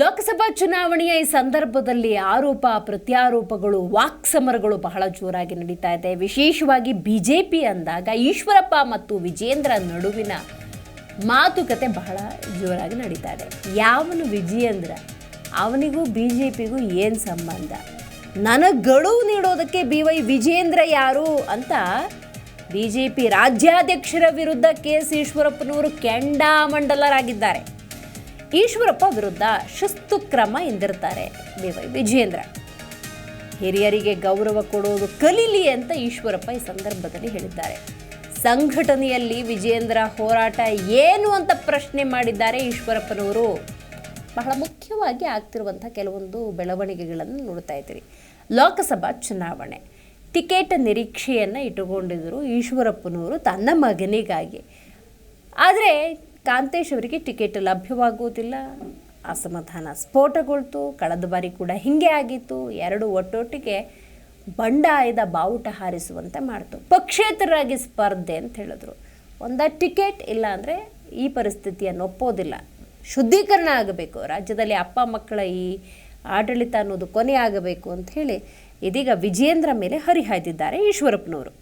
ಲೋಕಸಭಾ ಚುನಾವಣೆಯ ಈ ಸಂದರ್ಭದಲ್ಲಿ ಆರೋಪ, ಪ್ರತ್ಯಾರೋಪಗಳು, ವಾಕ್ಸಮರಗಳು ಬಹಳ ಜೋರಾಗಿ ನಡೀತಾ ಇದೆ. ವಿಶೇಷವಾಗಿ ಬಿಜೆಪಿ ಅಂದಾಗ ಈಶ್ವರಪ್ಪ ಮತ್ತು ವಿಜೇಂದ್ರ ನಡುವಿನ ಮಾತುಕತೆ ಬಹಳ ಜೋರಾಗಿ ನಡೀತಾ ಇದೆ. ಯಾವನು ವಿಜೇಂದ್ರ? ಅವನಿಗೂ ಬಿ ಜೆ ಪಿಗೂ ಏನು ಸಂಬಂಧ? ನನಗೆ ಗಡುವು ನೀಡೋದಕ್ಕೆ ಬಿ ವೈ ವಿಜೇಂದ್ರ ಯಾರು ಅಂತ ಬಿ ಜೆ ಪಿ ರಾಜ್ಯಾಧ್ಯಕ್ಷರ ವಿರುದ್ಧ ಕೆ ಎಸ್ ಈಶ್ವರಪ್ಪನವರು ಕೆಂಡಾಮಂಡಲರಾಗಿದ್ದಾರೆ. ಈಶ್ವರಪ್ಪ ವಿರುದ್ಧ ಶಿಸ್ತು ಕ್ರಮ ಎಂದಿರ್ತಾರೆ ಬಿ ವೈ ವಿಜೇಂದ್ರ ಹಿರಿಯರಿಗೆ ಗೌರವ ಕೊಡೋದು ಕಲೀಲಿ ಅಂತ ಈಶ್ವರಪ್ಪ ಈ ಸಂದರ್ಭದಲ್ಲಿ ಹೇಳಿದ್ದಾರೆ. ಸಂಘಟನೆಯಲ್ಲಿ ವಿಜೇಂದ್ರ ಹೋರಾಟ ಏನು ಅಂತ ಪ್ರಶ್ನೆ ಮಾಡಿದ್ದಾರೆ ಈಶ್ವರಪ್ಪನವರು. ಬಹಳ ಮುಖ್ಯವಾಗಿ ಆಗ್ತಿರುವಂಥ ಕೆಲವೊಂದು ಬೆಳವಣಿಗೆಗಳನ್ನು ನೋಡ್ತಾ ಇದ್ದೀರಿ. ಲೋಕಸಭಾ ಚುನಾವಣೆ. ಟಿಕೆಟ್ ನಿರೀಕ್ಷೆಯನ್ನು ಇಟ್ಟುಕೊಂಡಿದ್ದರು ಈಶ್ವರಪ್ಪನವರು ತನ್ನ ಮಗನಿಗಾಗಿ. ಆದರೆ ಕಾಂತೇಶ್ ಅವರಿಗೆ ಟಿಕೆಟ್ ಲಭ್ಯವಾಗುವುದಿಲ್ಲ. ಅಸಮಾಧಾನ ಸ್ಫೋಟಗೊಳ್ತು. ಕಳೆದ ಬಾರಿ ಕೂಡ ಹಿಂಗೆ ಆಗಿತ್ತು. ಎರಡು ಒಟ್ಟೊಟ್ಟಿಗೆ ಬಂಡಾಯದ ಬಾವುಟ ಹಾರಿಸುವಂತೆ ಮಾಡ್ತು. ಪಕ್ಷೇತರರಾಗಿ ಸ್ಪರ್ಧೆ ಅಂತ ಹೇಳಿದ್ರು. ಒಂದ ಟಿಕೆಟ್ ಇಲ್ಲ ಅಂದರೆ ಈ ಪರಿಸ್ಥಿತಿಯನ್ನು ಒಪ್ಪೋದಿಲ್ಲ. ಶುದ್ಧೀಕರಣ ಆಗಬೇಕು. ರಾಜ್ಯದಲ್ಲಿ ಅಪ್ಪ ಮಕ್ಕಳ ಈ ಆಡಳಿತ ಅನ್ನೋದು ಕೊನೆ ಆಗಬೇಕು ಅಂತ ಹೇಳಿ ಇದೀಗ ವಿಜೇಂದ್ರ ಮೇಲೆ ಹರಿಹಾಯ್ದಿದ್ದಾರೆ ಈಶ್ವರಪ್ಪನವರು.